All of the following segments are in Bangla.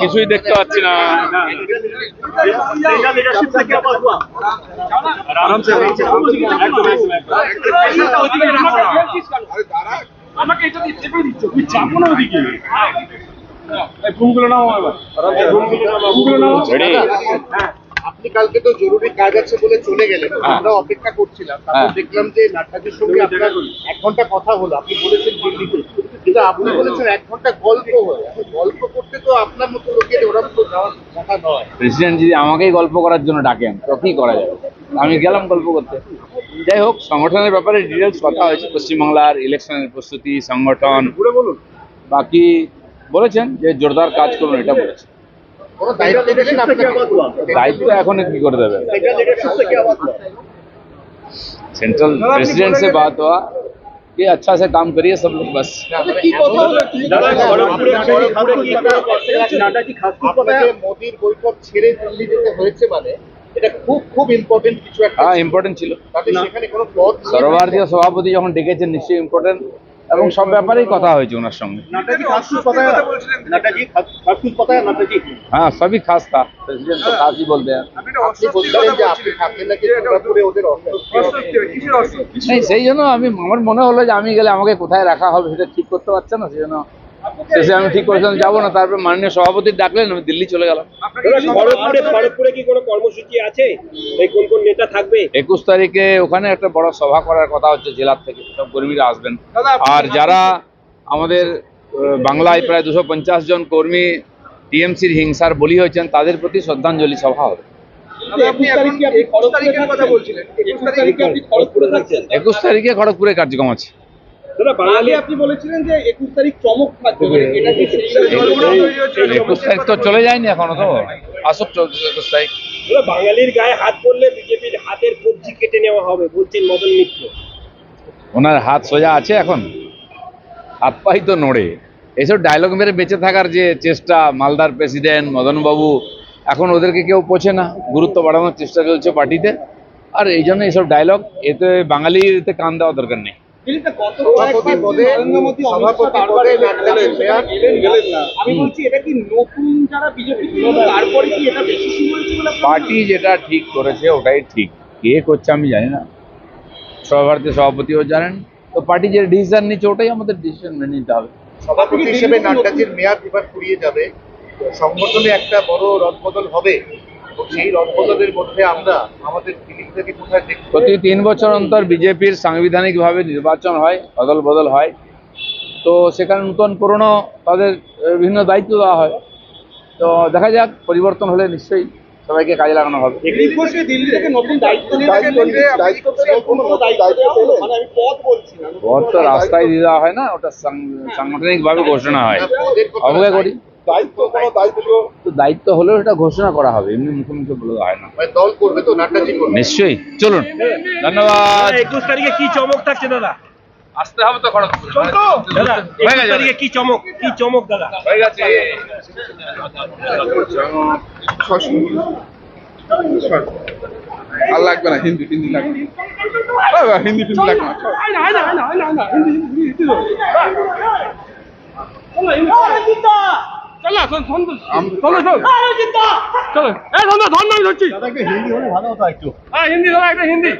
কিছুই দেখতে পাচ্ছি না আমাকে এটা এই নাও এবার ফোনগুলো নাও ফোনগুলো নাও আপনি কালকে তো জরুরি কাজ আছে বলে চলে গেলেন হ্যাঁ। আমরা অপেক্ষা করছিলাম। তারপর হ্যাঁ। দেখলাম যে নাট্যাজির সঙ্গে আপনার এক ঘণ্টা কথা হলো আপনি বলেছেন দিল্লিতে। কিন্তু আপনি বলেছেন এক ঘণ্টা গল্প হয় গল্প করতে তো আপনার মতো লোকের ওরকম তো যাওয়ার কথা নয়। প্রেসিডেন্ট যদি আমাকেই গল্প করার জন্য ডাকেন তো কি করা যাবে? আমি গেলাম গল্প করতে। যাই হোক সংগঠনের ব্যাপারে ডিটেলস কথা হয়েছে। পশ্চিমবাংলার ইলেকশনের প্রস্তুতি সংগঠন। বাকি বলেছেন যে জোরদার কাজ করুন এটা বলেছেন দায়িত্ব দিয়েছেন আপনাকে দায়িত্ব এখন কি করে দেবে सेंट्रल प्रेसिडेंट से बात हुआ कि अच्छा से काम करिए सब लोग बस আপনাকে মোদির বৈঠক ছেড়ে দিল্লি যেতে হয়েছে মানে এটা খুব খুব ইম্পর্টেন্ট কিছু একটা হ্যাঁ ইম্পর্টেন্ট ছিল তাতে সেখানে কোনো পদ নিয়ে- সর্বভারতীয় সভাপতি যখন ডেকেছেন নিশ্চয়ই ইম্পর্টেন্ট এবং সব ব্যাপারেই কথা হয়েছে ওনার সঙ্গে। হ্যাঁ সবই খাস তা সেই জন্য আমি আমার মনে হলো যে আমি গেলে আমাকে কোথায় রাখা হবে সেটা ঠিক করতে পারছে না সেই জন্য শেষে আমি ঠিক করেছিলাম যাব না। তারপর মাননীয় সভাপতি ডাকলেন আমি দিল্লি চলে গেলাম। খড়গপুরে খড়গপুরে কি কোনো কর্মসূচি আছে? এই কোন কোন নেতা থাকবে? একুশ তারিখে ওখানে একটা বড় সভা করার কথা হচ্ছে জেলার থেকে। সব কর্মীরা আসবেন। আর যারা আমাদের বাংলায় প্রায় দুশো পঞ্চাশ জন কর্মী টিএমসির হিংসার বলি হয়েছেন তাদের প্রতি শ্রদ্ধাঞ্জলি সভা হবে। একুশ তারিখে খড়গপুরে কার্যক্রম আছে। বাঙালি আপনি বলেছিলেন যে একুশ তারিখ চমক থাকবে একুশ তারিখ তো চলে যায়নি এখনও তো। আসুক একুশ তারিখ। বাঙালির গায়ে হাত পড়লে বিজেপির হাতের কবজি কেটে নেওয়া হবে বলছেন মদন মিত্র। ওনার হাত সোজা আছে এখন। হাত পাই তো নড়ে। এসব ডায়লগ মেরে বেঁচে থাকার যে চেষ্টা মালদার প্রেসিডেন্ট মদনবাবু এখন ওদেরকে কেউ পোছে না। গুরুত্ব বাড়ানোর চেষ্টা চলছে পার্টিতে। আর এই জন্য এইসব ডায়লগ এতে বাঙালির এতে কান দেওয়া দরকার নেই। সভাপতি পদে সভাপতি পদে আমি বলছি এটা কি নতুন যারা বিজেপি তারপরে কি এটা বেশি শুরু হয়েছে বলে পার্টি যেটা ঠিক করেছে ওটাই ঠিক। কে করছে আমি জানি না। সর্বভারতীয় সভাপতিও জানেন। তো পার্টি যে ডিসিশন নিচ্ছে ওটাই আমাদের ডিসিশন মেনে নিতে হবে। সভাপতি হিসেবে নাট্যাজির মেয়াদ এবার ফুরিয়ে যাবে। সংগঠনে একটা বড় রদবদল হবে। এবং রদবদলের মধ্যে আমরা আমাদের ফিলিংটাকে কোথায় দেখব প্রতি তিন বছর অন্তর বিজেপির সাংবিধানিকভাবে নির্বাচন হয় অদল বদল হয়। তো সেখানে নূতন পুরনো তাদের বিভিন্ন দায়িত্ব দেওয়া হয়। তো দেখা যাক পরিবর্তন হলে নিশ্চয়ই সবাইকে কাজে লাগানো হবে। দিলীপ ঘোষকে দিল্লি থেকে নতুন দায়িত্ব নিয়ে কোনো দায়িত্ব পেল? মানে আমি পদ বলছি না। ভোট তো রাস্তায় দিয়ে দেওয়া হয় না ওটা সাং- সাংগঠনিকভাবে ঘোষণা হয়। অবজ্ঞা করি। দায়িত্ব কোনো দায়িত্ব তো দায়িত্ব হলেও এটা ঘোষণা করা হবে এমনি মুখে মুখে বলে হয় না মানে দল করবে তো নাট্যাজি করবে নিশ্চয়ই চলুন ধন্যবাদ একুশ তারিখে কি চমক থাকছে দাদা আসতে হবে তো খড়গপুর দাদা একুশ তারিখে কি চমক কি চমক দাদা হয়ে গেছে আর লাগবে না হিন্দি হিন্দি লাগবে না। হিন্দি ফিল্ম লাগবে না। হিন্দি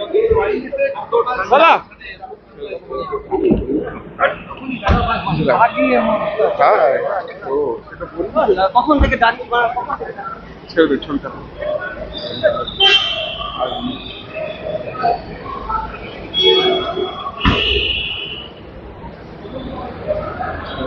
তাই? ও, সেটা বলবি? কখন থেকে ডাক ছেড়ে দিচ্ছ।